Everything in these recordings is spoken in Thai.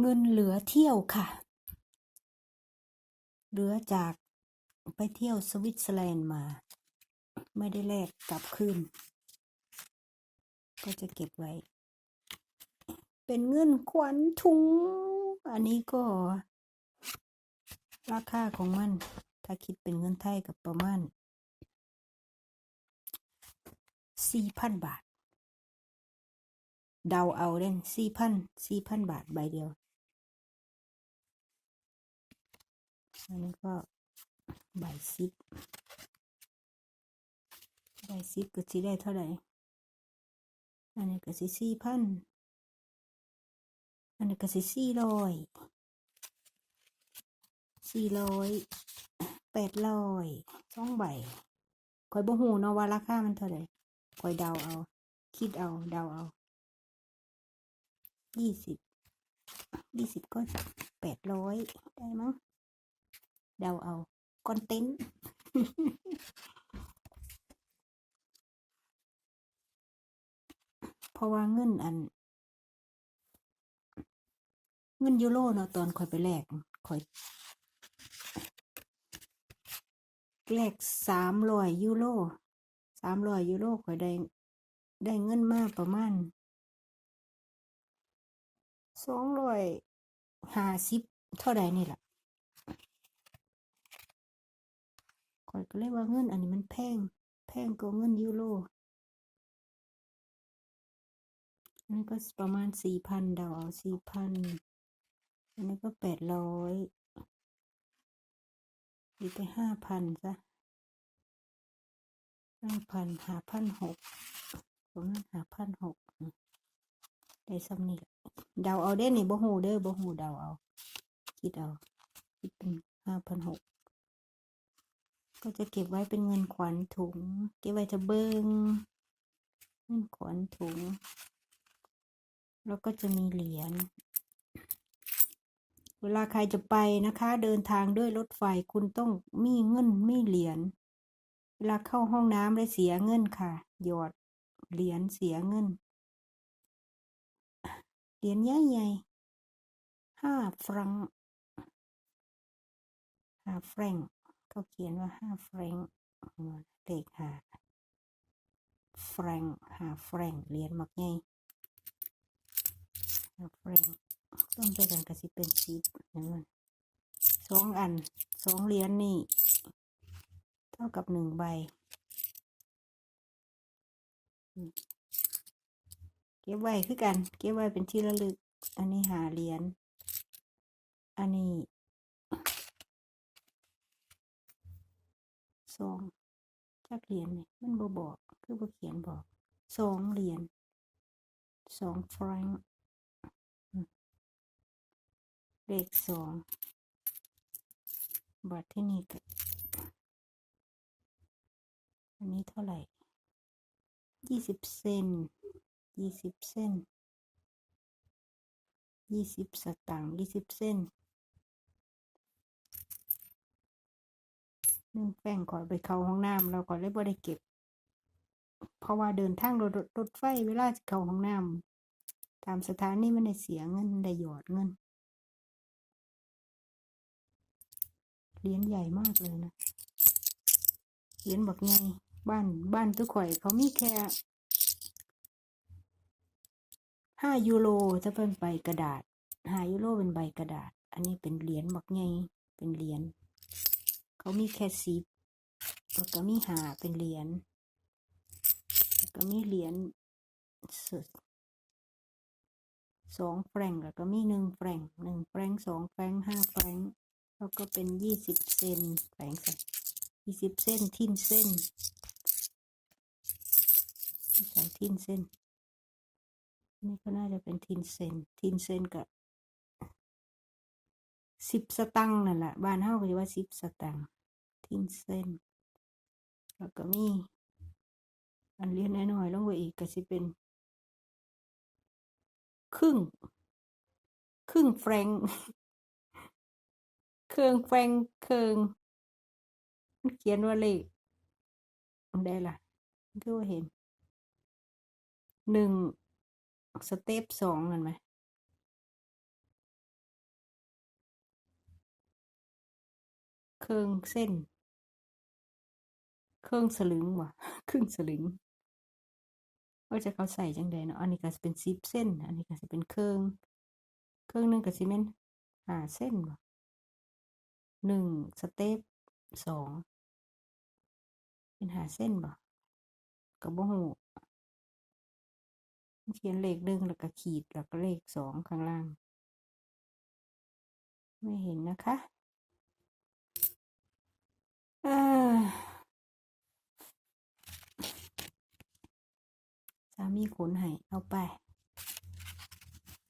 เงินเหลือเที่ยวค่ะ เหลือจากไปเที่ยวสวิตเซอร์แลนด์มา ไม่ได้แลกกลับคืน ก็จะเก็บไว้ เป็นเงินขวัญถุง อันนี้ก็ ราคาของมัน ถ้าคิดเป็นเงินไทยกับประมาณสี่พันบาท เดาเอาเด่นสี่พันสี่พันบาทใบเดียว อันนี้ก็ใบซิปใบซิปก็สิได้เท่าไหร่ อันนี้ก็สิสี่พัน อันนี้ก็สิสี่ร้อย สี่ร้อยแปดร้อยสองใบคอยบ่ฮู้เนาะว่าราคามันเท่าไหร่คอยเดาเอา คิดเอา เดาเอายี่สิบยี่สิบก็แปดร้อยได้มั้ง เดาเอาคอนเทนต์เพราะว่าเงินอัน เงินยูโรเนาะตอนคอยไปแลกคอยแลกสามร้อยยูโรสามร้อยยูโรคอยได้ ได้เงินมากประมาณสองร้อยห้าสิบเท่าใดนี่แหละ คอยก็เลยว่าเงินอันนี้มันแพง แพงกว่าเงินยูโรอันนี้ก็ประมาณสี่พันเดาเอาสี่พันอันนี้ก็แปดร้อยดีไปห้าพันซะห้าพันหาพันหกประมาณหาพันหกได้ซ้ำนี่แหละเดาเอาเด้นี่บ่หูเด้อบ่หูเดาเอา คิดเอา คิดเป็นห้าพันหก ก็จะเก็บไว้เป็นเงินขวัญถุง เก็บไว้จะเบิงเงินขวัญถุง แล้วก็จะมีเหรียญ เวลาใครจะไปนะคะ เดินทางด้วยรถไฟคุณต้องมีเงินมีเหรียญ เวลาเข้าห้องน้ำได้เสียเงินค่ะ หยอดเหรียญเสียเงิน เหรียญใหญ่ๆห้าฟรังห้าแฟรง ก์เขาเขียนว่าห้าแฟรงก์เลขหาแฟรงก์หาแฟรงก์เหรียญมักใหญ่ห้าแฟรงก์ต้องไปกันก็สิเป็นสิบนั่นมันสองอันสองเหรียญนี่ เท่ากับหนึ่งใบเก็บไว้คือกัน เก็บไว้เป็นที่ระลึก อันนี้หาเหรียญ อันนี้ สองจักเหรียญนี่มันบ่บอก คือบ่เขียนบอกสองเหรียญสองฟรังเลขสองบัตรที่นี่กอันนี้เท่าไหร่ยี่สิบเซนยี่สิบเซนยี่สิบสตางค์ยี่สิบเซน นึ่งแป้งก่อนไปเข้าห้องน้ำเราก่อนเลยบ่ได้เก็บ เพราะว่าเดินทางรถรถไฟเวลาจะเข้าห้องน้ำตามสถานีมันได้เสียเงินได้หยอดเงินเหรียญใหญ่มากเลยนะเหรียญบักไงบ้านบ้านทุกข่อยเขามีแค่ห้ายูโรจะเป็นใบกระดาษห้ายูโรเป็นใบกระดาษ อันนี้เป็นเหรียญบักไงเป็นเหรียญ เขามีแค่สิบแล้วก็มีหาเป็นเหรียญแล้วก็มีเหรียญสสองแฟรงก์แล้วก็มีหนึ่งแฟรงก์หนึ่งแฟรงก์สองแฟรงก์ห้าแฟรงก์แล้วก็เป็นยี่สิบเซนแฟรงก์ยี่สิบเส้นทิ่นเส้นใส่ทิ่นเส้น นี่ก็น่าจะเป็นทินเซนทินเซนกับสิบสตังค์นั่นแหละบ้านเฮาก็จะว่าสิบสตังค์ กินเส้น แล้วก็มี อันเลี้ยนน้อยๆลงไปอีกก็สิเป็น ครึ่ง ครึ่งแฟรงเครื่องแฟงเครื่องเขียนว่าเลขได้ล่ะก็เห็นหนึ่งสเต็ปสองเห็นไหมเครื่องเส้น ครื่องสลึงว่ะครึ่งสลึงว่าจะเขาใส่จังใดเนาะอันนี้ก็สิเป็นสิบเส้น อันนี้ก็สิเป็นเครื่อง เครื่องหนึงก็สิแม่นห้าเส้นบ่ะหนึ่งสเต็ปสองเป็นห้าเส้นบ่ก็บ่ฮู้เขียนเลขหนึ่งแล้วก็ขีดแล้วก็เลขสองข้างล่าง ไม่เห็นนะคะอ่าสามีขนให้เอาไป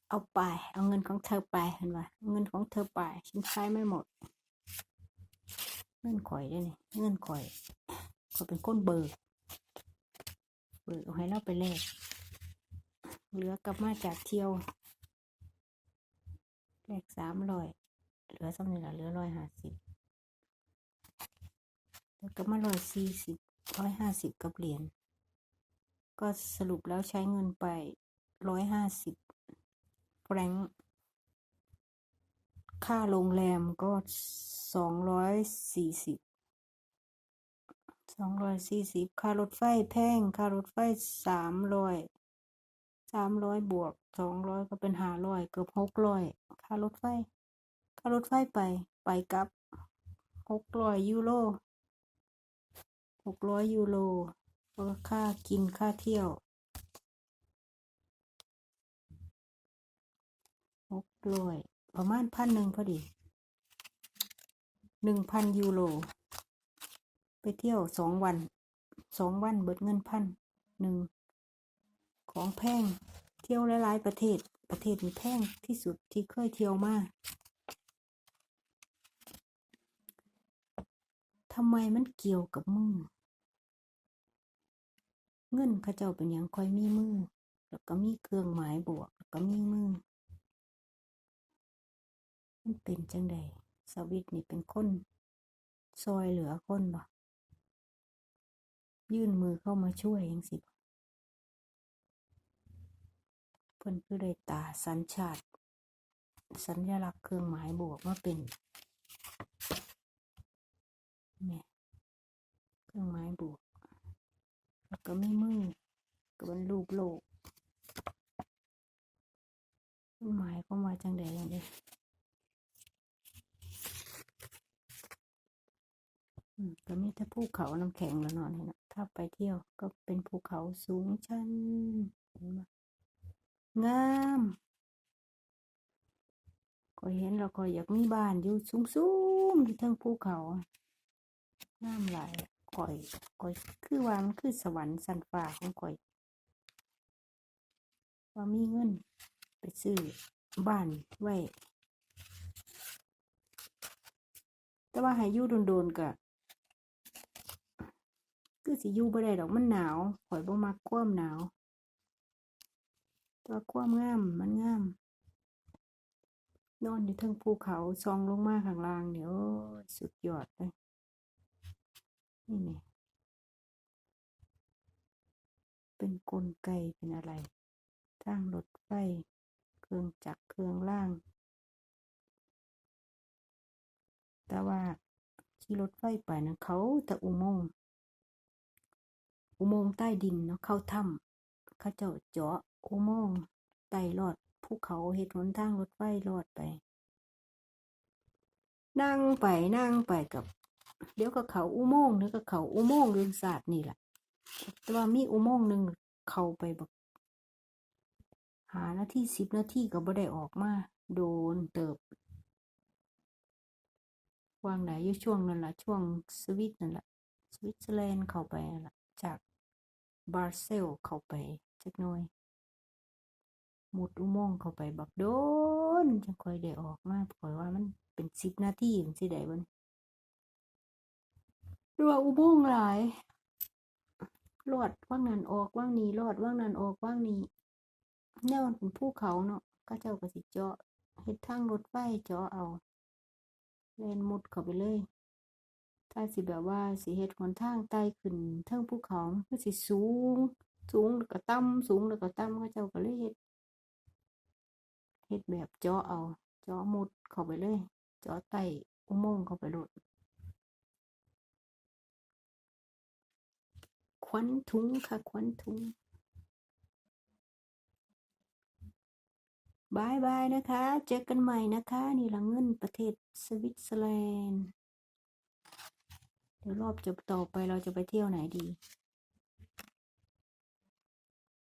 เอาไป เอาเงินของเธอไปเห็นปะเอาเงินของเธอไปฉันใช้ไม่หมด เงินข่อยได้นี่เงินข่อยข่อยเป็นคนเบิกเบิกเอาให้เราไปแลกเหลือกลับมาจากเที่ยวแลกสามร้อยเหลือสำเร็จละเหลือร้อยห้าสิบแล้วก็มาร้อยสี่สิบร้อยห้าสิบกับเหรียญ ก็สรุปแล้วใช้เงินไปร้อยห้าสิบแฟรงค์ค่าโรงแรมก็สองร้อยสี่สิบสองร้อยสี่สิบค่ารถไฟแพงค่ารถไฟสามร้อยสามร้อยบวกสองร้อยก็เป็นห้าร้อยเกือบหกร้อยค่ารถไฟ ค่ารถไฟไปไปกลับหกร้อยยูโรหกร้อยยูโร ค่ากินค่าเที่ยวหกร้อยประมาณพันหนึ่งพอดีหนึ่งพันยูโร ไปเที่ยวสองวันสองวันเบิดเงินพันหนึ่งของแพงเที่ยวหลาย ๆ ประเทศประเทศนี้แพงที่สุดที่เคยเที่ยวมาทำไมมันเกี่ยวกับมือ เงินเขาเจ้าเป็นอย่างค่อยมีมือ แล้วก็มีเครื่องหมายบวก แล้วก็มีมือ มันเป็นจังใดสวิตนี่เป็นคนซอยเหลือคนบ่ยื่นมือเข้ามาช่วยเองสิเพิ่นคือได้ตาสัญชาติ สัญลักษณ์เครื่องหมายบวกมาเป็นแหม่เครื่องหมายบวก ก็ไม่มือก็เป็นรูปโลกหมายก็มาจังใดอย่างเดียอืมก็มีแต่ภูเขาน้ำแข็งแล้วนอนนี่นะถ้าไปเที่ยวก็เป็นภูเขาสูงชันงามก็เห็นเราก็อยากมีบ้านอยู่สูงๆอยู่เทิงภูเขางามหลาย ก่อยก่อยคือว่ามันคือสวรรค์สันฟ้าของก่อย ว่ามีเงินไปซื้อบ้านไว้ แต่ว่าให้ยู่โดนๆก็คือสิยู่บ่ได้ดอกมันหนาวข่อยบ่มักความหนาวต่ว่าความงามมันงาม นอนอยู่เทิงภูเขาส่องลงมาข้างล่างเนี่ยโอ้ยสุดยอดเลย นี่แหละเป็นกลไกเป็นอะไรทางรถไฟเครื่องจักรเครื่องล่าง แต่ว่าขี่รถไฟไปนะเขาแต่อุโมงค์อุโมงค์ใต้ดินเนาะเข้าถ้ำเขาเจ้าเจาะอุโมงค์ไต่ลอดภูเขาเฮ็ดหนทางรถไฟลอดไป นั่งไปนั่งไปกับ เดี๋ยวก็เขาอุโมงค์เดี๋ยวก็เขาอุโมงค์เรืองศาสตร์นี่แหละแต่ว่ามีอุโมงค์หนึ่งเขาไปแบบหานาที่สิบนาทีก็บ่ได้ออกมา โดนเติบวางไหนอยู่ช่วงนั้นละช่วงสวิตนั่นละสวิตเซอร์แลนด์เข้าไปนั่นละจากบาร์เซลเข้าไปจักหน่อยหมุดอุโมงค์เข้าไปบักโดนจังค่อยได้ออกมาปล่อยว่ามันเป็นสิบนาทีมันสิได้บ่น รือว่าอุโมงหลายรอดว่างนั้นออกว่างนี้รอดว่างนั้นออกว่างนี้แนวมันเป็นภูเขาเนาะก็เจ้าก็สิเจาะเฮ็ดทางรถไฟเจาะเอาแล่นมุดเข้าไปเลย ถ้าสิแบบว่าสิเฮ็ดหนทางไต่ขึ้นเทิงภูเขาคือสิสูง สูงแล้วก็ต่ำสูงแล้วก็ต่ำเขาเจ้าก็เลยเฮ็ดเฮ็ดแบบเจาะเอา เจาะมุดเข้าไปเลย เจาะไต่อุโมงค์เข้าไปโลด วัญถุงค่ะขวัญถุงบายบายนะคะ เจอกันใหม่นะคะ นี่ละเงินประเทศสวิตเซอร์แลนด์ เดี๋ยวรอบจะต่อไปเราจะไปเที่ยวไหนดี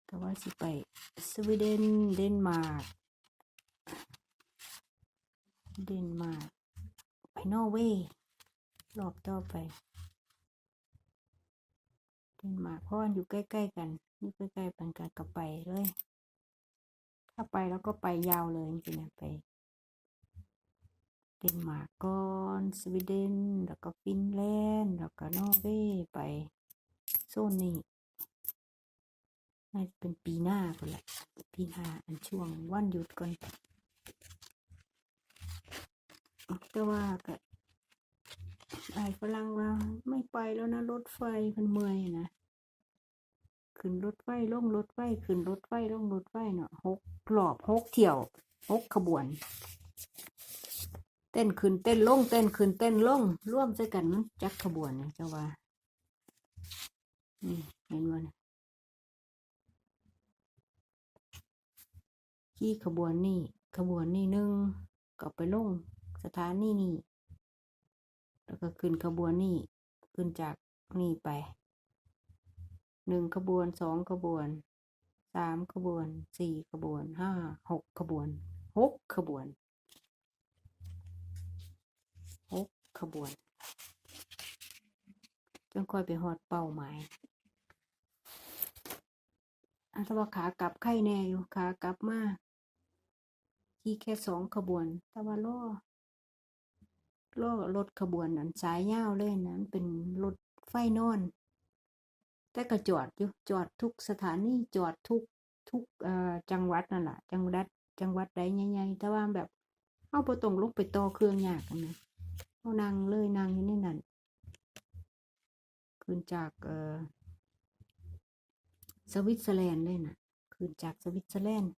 ก็ว่าสิไปสวีเดนเดนมาร์กเดนมาร์กไปนอร์เวย์รอบต่อไป เดนหมากเพราะมันอยู่ใกล้ ๆ กันนี่ใกล้ๆกันกันก็ไปเลย ถ้าไปแล้วก็ไปยาวเลยจริงๆไปเดนมาร์กก่อนสวีเดนแล้วก็ฟินแลนด์แล้วก็นอร์เวย์ไปโซนนี้น่าจะเป็นปีหน้าคนละปีหน้าอันช่วงวันหยุดก่อนแต่ว่าก็ ไอ้ฝรั่งว่าไม่ไปแล้วนะรถไฟมันเมื่อยนะขึ้นรถไฟลงรถไฟขึ้นรถไฟลงรถไฟเนาะหกรอบหกเที่ยวหกขบวน เต้นขึ้นเต้นลงเต้นขึ้นเต้นลงร่วมใส่กันมันจักขบวนเนี่ยเจ้าว่านี่เห็นว่าขี่ขบวนนี่ขบวนนี่หนึ่งก็ไปลงสถานีนี่ แล้วก็ขึ้นขบวนนี่ขึ้นจากนี่ไปหนึ่งขบวนสองขบวนสามขบวนสี่ขบวนห้าหกขบวนหกขบวนหกขบวนจนค่อยไปหอดเป้าหมายอันถ้าว่าขากลับไข่แน่อยู่ขากลับมาขี่แค่สองขบวน แต่ว่าล่อ ล่อรถขบวนนั้นสายยาวเลยนะมันเป็นรถไฟนอน แต่ก็จอดอยู่จอดทุกสถานีจอดทุกทุกจังหวัดนั่นแหละจังหวัดจังหวัดใดใหญ่ๆแต่ว่าแบบเอาประตรงลงไปต่อเครื่องยากนะเขานั่งเลยนั่งอยู่ในนั้นขึ้นจากเออสวิตเซอร์แลนด์เลยนะขึ้นจากสวิตเซอร์แลนด์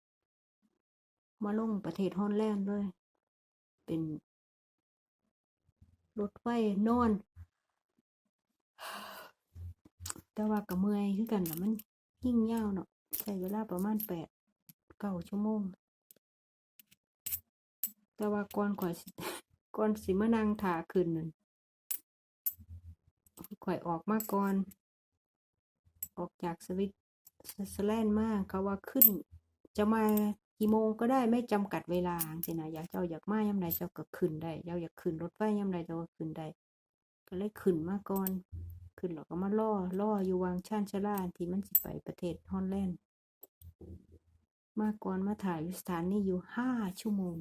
มาลงประเทศฮอลแลนด์เลย เป็น รถไฟนอน แต่ว่าก็เมื่อยคือกันละมันยิ่งยาวเนาะใช้เวลาประมาณแปดเก้าชั่วโมง แต่ว่าก่อนข่อยก่อนสิมานั่งถาขึ้นนั่นข่อยออกมาก่อน ออกจากสวิตเซอร์แลนด์มาเขาว่าขึ้นจะมา กี่โมงก็ได้ไม่จำกัดเวลาสินะอยากเจ้าอยากมายามใดเจ้าก็ขึ้นได้เจ้าอยากขึ้นรถไฟยามใดเจ้าก็ขึ้นได้ก็เลยขึ้นมาก่อน ขึ้นเราก็มาล่อล่ออยู่วางชานชลาที่มันสิไปประเทศฮอลแลนด์มาก่อนมาถ่ายอยู่สถานีอยู่ห้าชั่วโมง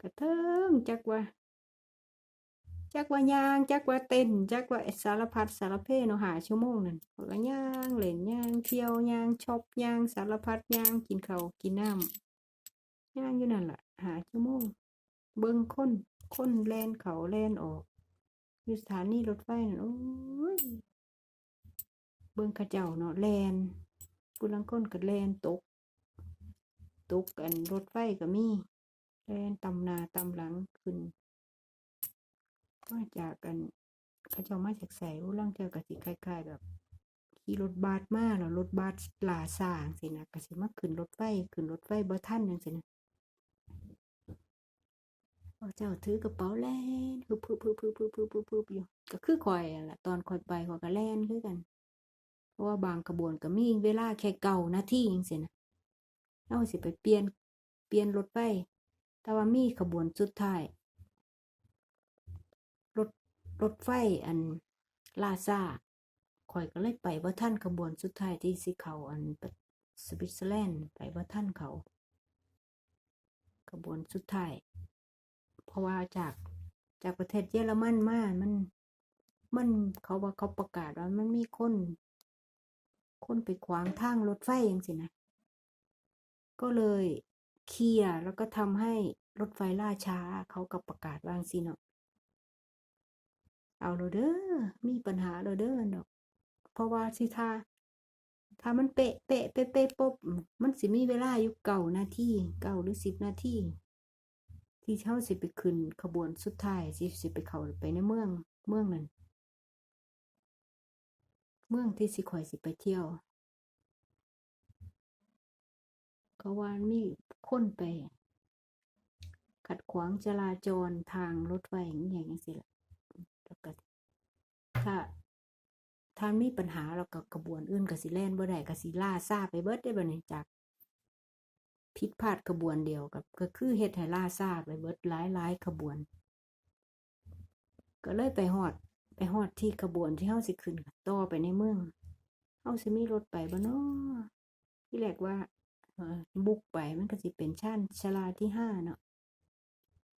กระเทิงจักว่า จักว่ายางจักว่าเต้นจักว่าสารพัดสารเพเนาะหาชั่วโมงนั่นข้อยก็ย่างเล่นย่างเที่ยวย่างชอปย่างสารพัดย่างกินข้าวกินน้ำย่างอยู่นั่นแหละหาชั่วโมง เบิ่งค้นค้นแล่นเขาแล่นออกอยู่สถานีรถไฟนั่นโอ้ยเบิ่งขเจ้าเนาะแล่นผู้ลังคนก็แล่นตกตกกันรถไฟก็มีแล่นตำนาตำหลังขึ้น มาจากกันเขาเจ้ามาจากใส่ร่างเจอกับสิคล้ายๆแบบขี่รถบัสมากแล้วรถบัสลาสร้างสินะกะสิมาขึ้นรถไฟขึ้นรถไฟบ่ท่านจังสินะเจ้าถือกระเป๋าแล่นคือพื้พื้พื้พื้พื้พื้พื้อยู่ก็คือคอยแหละตอนคอยไปคอยก็แล่นคือกัน เพราะว่าบางกระบวนก็มีเวลาแค่เก่านาทีจังเสียนะเอาสิไปเปลี่ยนเปลี่ยนรถไฟแต่ว่ามีขบวนสุดท้าย รถไฟอันลาซาข่อยก็เลยไปว่าท่านขบวนสุดท้ายที่สิเขาอันสวิตเซอร์แลนด์ไปว่าท่านเขาขบวนสุดท้ายเพราะว่าจากจากประเทศเยอรมันมามันมันเขาว่าเขาประกาศว่ามันมีคน คนไปขวางทางรถไฟอย่างสินะ ก็เลยเคลียร์แล้วก็ทำให้รถไฟล่าช้าเขากับประกาศวางสิเนาะ เอาโลเด้อมีปัญหาโลเด้อเนาะเพราะว่าสิถ้าถ้ามันเป๊ะเป๊ะเป๊ะเปะปุ๊บมันสิมีเวลาอยู่เก้านาทีเก้าหรือสิบนาทีที่เช้าสิไปขึ้นขบวนสุดท้ายสิสิไปเขาไปในเมืองเมืองนั้นเมืองที่สิข่อยสิไปเที่ยวเขาว่ามีคนไป ขัดขวางจราจรทางรถไฟอหย่างนี้สิละ ก็ถ้าถ้ามีปัญหาแล้วก็กระบวนอื่นก็สิแล่นบ่ได้ก็สิล่าซาไปเบิดได้บ่นี่จากผิดพลาดขบวนเดียวกับก็คือเฮ็ดให้ล่าซาไปเบิดหลายหลายขบวน ก็เลยไปฮอดไปฮอดที่ขบวนที่เฮาสิขึ้นก็ต่อไปในเมืองเฮาสิมีรถไปบ่น้อที่แรกว่าบุกไปมันก็สิเป็นชั้นชลาที่ห้าเนาะ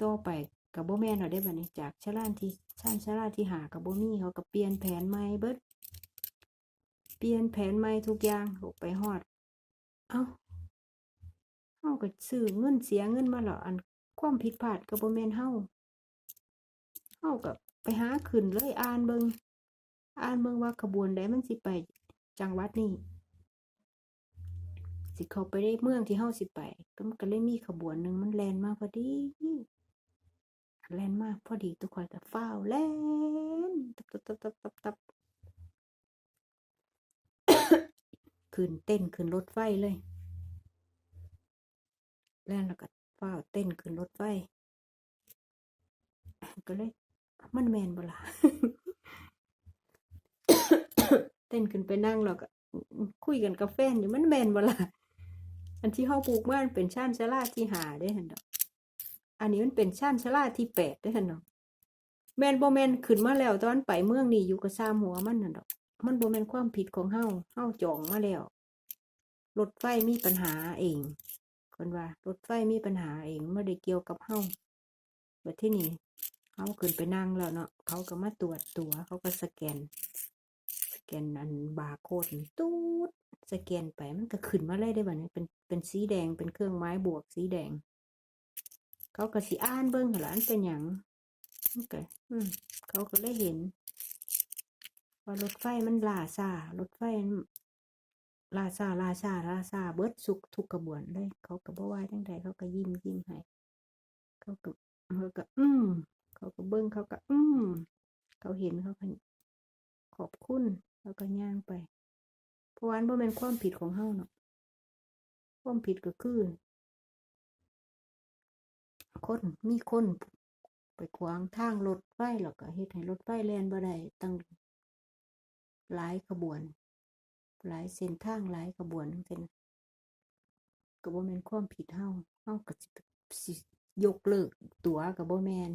ต่อไป กับโบแม่นเอาได้บัดนี้จากชาลาที่ชั้นชาลาที่หากับบ่มีเขาก็เปลี่ยนแผนใหม่เบิดเปลี่ยนแผนใหม่ทุกอย่างโหไปฮอด เอ้าเฮาก็ซื้อเงินเสียเงินมาแล้วอันความผิดพลาดก็บ่แมนเฮาเฮาก็ไปหาขึ้นเลยอ่านเบิงอ่านเบิงว่าขบวนใดมันสิไปจังหวัดนี้สิเขาไปได้เมืองที่เฮาสิไปก็มันก็เลยมีขบวนหนึ่งมันแลนมาพอดี แล่นมากพอดีทุกคนก็ฟ้าแล่นตับตับตับตับตับตับขึ้นเต้นขึ้นรถไฟเลยแล่นแล้วก็ฟ้าเต้นขึ้นรถไฟก็เลยมันแมนบ่ล่ะเต้นขึ้นไปนั่งแล้วก็คุยกันกับแฟนอยู่มันแมนบ่ล่ะอันที่เฮาปลูกมามันเป็นชั้นชะลาที่หาได้เหั่นดอก อันนี้มันเป็นชั้นชลาที่แปดได้หั่นดอกแมนโบแมนขึ้นมาแล้วตอนไปเมืองนี่อยู่กับซามหัวมันนั่นดอก มันโบแมนความผิดของเฮาเฮาจองมาแล้วรถไฟมีปัญหาเองคนว่ารถไฟมีปัญหาเองไม่ได้เกี่ยวกับเฮาแบบที่นี่เฮาขึ้นไปนั่งแล้วเนาะเขาก็มาตรวจตัวเขาก็สแกน สแกนอันบาร์โค้ดตูดสแกนไปมันก็ขึ้นมาเลยได้บ่เนี่ยเป็นเป็นสีแดงเป็นเครื่องไม้บวกสีแดง เขาก็สิอ่านเบิ่งหล่ะอันเป็นหยังมันก็อืมเขาก็เลยเห็นว่ารถไฟมันลาช้ารถไฟมันลาช้าลาช้าลาช้าเบิดสุกทุกกระบวนเลยเขาก็บ่ว่าจังใดเขาก็ยิ้มยิ้มให้เขาก็เขาก็ อืมเขาก็เบิ่งเขาก็ อืมเขาเห็นเขาก็ขอบคุณแล้วก็ย่างไปเพราะว่าอันบ่แม่นความผิดของเฮาเนาะความผิดก็คือ คนมีคนไปขวางทางรถไฟแล้วก็เฮ็ดให้รถไฟแล่นบ่ได้ตั้งหลายขบวน หลายเส้นทางหลายขบวนจังซี่นะก็บ่แม่นความผิดเฮาเฮาก็สิยกเลิกตั๋วก็บ่แม่น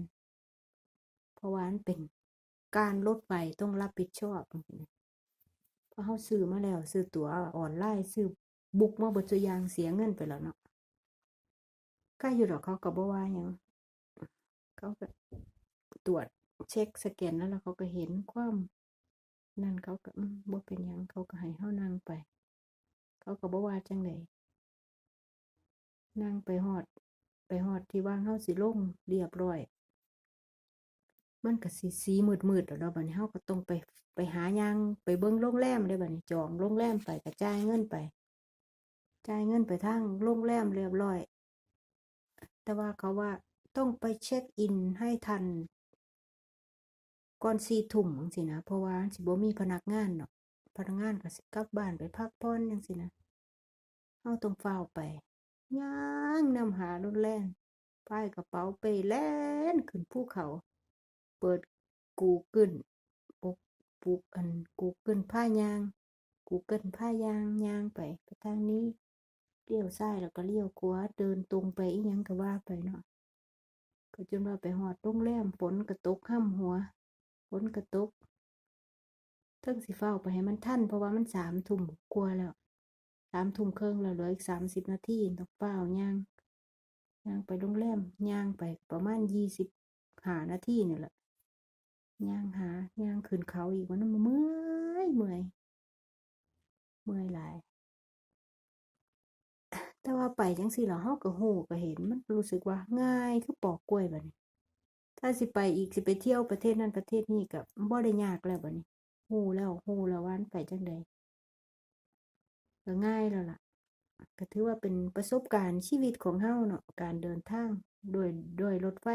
เพราะว่ามันเป็นการรถไฟต้องรับผิดชอบเพราะเฮาซื้อมาแล้ว ซื้อตั๋วออนไลน์ซื้อบุกมาบิดซุอย่างเสียเงินไปแล้วเนาะ ก็อยู่ดอกเขาก็บ่ว่าหยังเขาก็ตรวจเช็คสแกนแล้วแล้วเขาก็เห็นความนั่นเขาก็อืมบ่เป็นยังเขาก็ให้เฮานั่งไป เขาก็บ่ว่าจังไดนั่งไปฮอด ไปฮอดที่ว่างเฮาสิลงเรียบร้อย มันก็สิสีมืดๆแล้วเนาบัดนี้เฮาก็ต้องไปไปหายางไปเบิ่งโรงแรมเด้บัดนี้จองโรงแรมไปก็จ่ายเงินไปจ่ายเงินไปทางโรงแรมเรียบร้อย แต่ว่าเขาว่าต้องไปเช็คอินให้ทัน ก่อนสี่ทุ่มจังซี้นะ เพราะว่าสิบ่มีพนักงานเนาะพนักงานก็สิกลับบ้านไปพักผ่อนจังซี้นะเฮาต้องฟ้าไปย่างนำหารถแล่นพายกระเป๋าเป้แล่นขึ้นภูเขา เปิด Google ปุกปุกอัน Google พายาง Google พายางยางไปไปทางนี้ เลี้ยวซ้ายแล้วก็เลี้ยวขวาเดินตรงไปอีหยังก็ว่าไปเนาะก็จนว่าไปฮอดโรงแรมฝนก็ตกค่ำหัวฝนก็ตกเทิงสิฟ้าวไปให้มันทันเพราะว่ามันสามทุ่มกว่าแล้วสามทุ่มครึ่งแล้วเหลืออีกสามสิบนาทีต้องฟ้าย่างย่างไปโรงแรมย่างไปประมาณยี่สิบห้านาทีนี่แหละย่างหาย่างขึ้นเขาอีกวันนั้นเมื่อยเมื่อยเมื่อยหลาย แต่ว่าไปจังซี่แล้วเฮาก็ฮู้ก็เห็นมันรู้สึกว่าง่ายคือปอกกล้วยบัดนี้ ถ้าสิไปอีกสิไปเที่ยวประเทศนั้นประเทศนี้ก็บ่ได้ยากแล้วบัดนี้ฮู้แล้วฮู้แล้ววันไปจังใดก็ง่ายแล้วล่ะ ก็ถือว่าเป็นประสบการณ์ชีวิตของเฮาเนาะการเดินทางโด้วยด้วยรถไฟ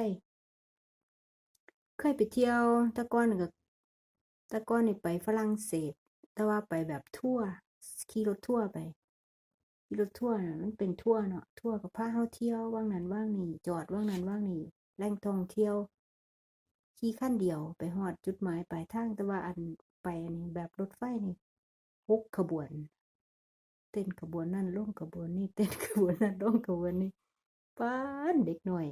เคยไปเที่ยวต่ก่อนก็แต่ก่อนนี่ไปฝรั่งเศส แต่ว่าไปแบบทั่วขี่รถทั่วไป รถทั่วร์น่ะมันเป็นทั่วร์เนาะทั่วร์ก็พาเฮาเที่ยวว่างนั้นว่างนี้จอดว่างนั้นว่างนี้แหล่งท่องเที่ยวขี่คันเดียวไปฮอดจุดหมายปลายทางแต่ว่าอันไปอันนี้แบบรถไฟนี่หกขบวน เต้นขบวนนั่นลงขบวนนี้เต้นขบวนนั่นลงขบวนนี้ป้านเด็กหน่อย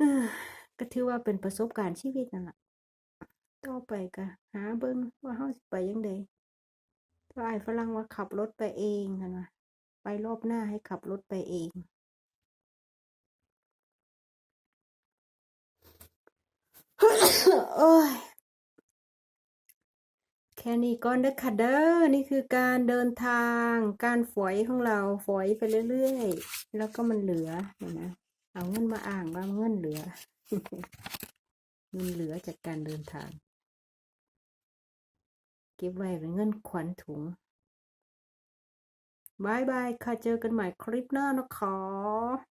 อก็ถือว่าเป็นประสบการณ์ชีวิตนั่นแหละต่อไปก็หาเบิ่งว่าเฮาสิไปจั่งใด ถ้าอ้ฝรั่งว่าขับรถไปเองหั่นว่าไปรอบหน้าให้ขับรถไปเอง โอ้ยแค่นี้ก่อนเด้อค่ะเด้อนี่คือการเดินทาง การฝอยของเราฝอยไปเรื่อยๆ แล้วก็มันเหลือนไหมเอาเงินมาอ้างว่าเงินเหลือ เงินเหลือจากการเดินทาง ก็บไว้เป็นเงินขวัญถุงบายบายค่ะ เจอกันใหม่คลิปหน้านะคะ